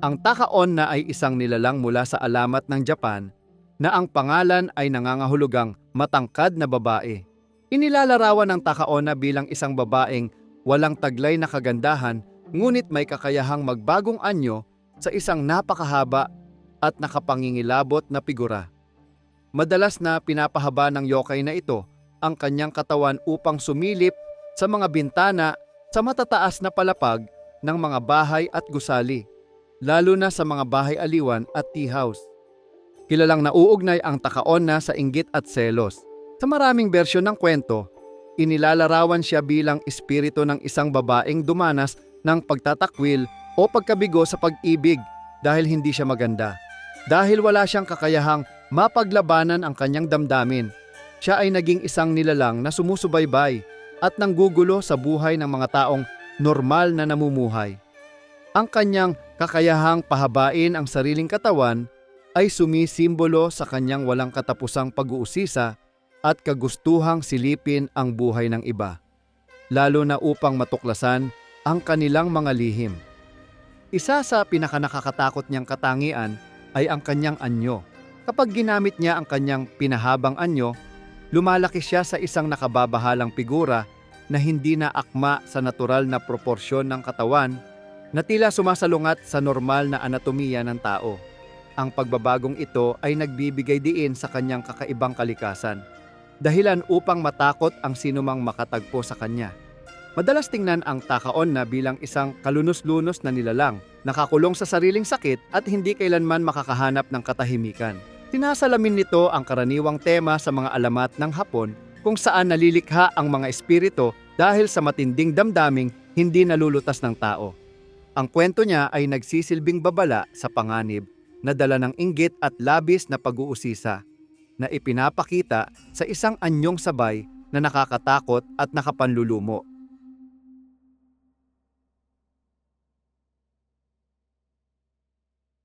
Ang Takaon na ay isang nilalang mula sa alamat ng Japan na ang pangalan ay nangangahulugang matangkad na babae. Inilalarawan ng Takaona bilang isang babaeng walang taglay na kagandahan ngunit may kakayahang magbagong anyo sa isang napakahaba at nakapangingilabot na figura. Madalas na pinapahaba ng yokai na ito ang kanyang katawan upang sumilip sa mga bintana sa matataas na palapag ng mga bahay at gusali, lalo na sa mga bahay aliwan at tea house. Kilalang nauugnay ang takaon na sa inggit at selos. Sa maraming bersyon ng kwento, inilalarawan siya bilang espiritu ng isang babaeng dumanas ng pagtatakwil o pagkabigo sa pag-ibig dahil hindi siya maganda. Dahil wala siyang kakayahang mapaglabanan ang kanyang damdamin, siya ay naging isang nilalang na sumusubaybay at nanggugulo sa buhay ng mga taong normal na namumuhay. Ang kanyang kakayahang pahabain ang sariling katawan ay sumisimbolo sa kanyang walang katapusang pag-uusisa at kagustuhang silipin ang buhay ng iba, lalo na upang matuklasan ang kanilang mga lihim. Isa sa pinakanakakatakot niyang katangian ay ang kanyang anyo. Kapag ginamit niya ang kanyang pinahabang anyo, lumalaki siya sa isang nakababahalang figura na hindi na akma sa natural na proporsyon ng katawan na tila sumasalungat sa normal na anatomiya ng tao. Ang pagbabagong ito ay nagbibigay diin sa kanyang kakaibang kalikasan, dahilan upang matakot ang sinumang makatagpo sa kanya. Madalas tingnan ang takaon na bilang isang kalunos-lunos na nilalang, nakakulong sa sariling sakit at hindi kailanman makakahanap ng katahimikan. Sinasalamin nito ang karaniwang tema sa mga alamat ng Hapon kung saan nalilikha ang mga espiritu dahil sa matinding damdaming hindi nalulutas ng tao. Ang kwento niya ay nagsisilbing babala sa panganib na dala ng inggit at labis na pag-uusisa na ipinapakita sa isang anyong sabay na nakakatakot at nakapanlulumo.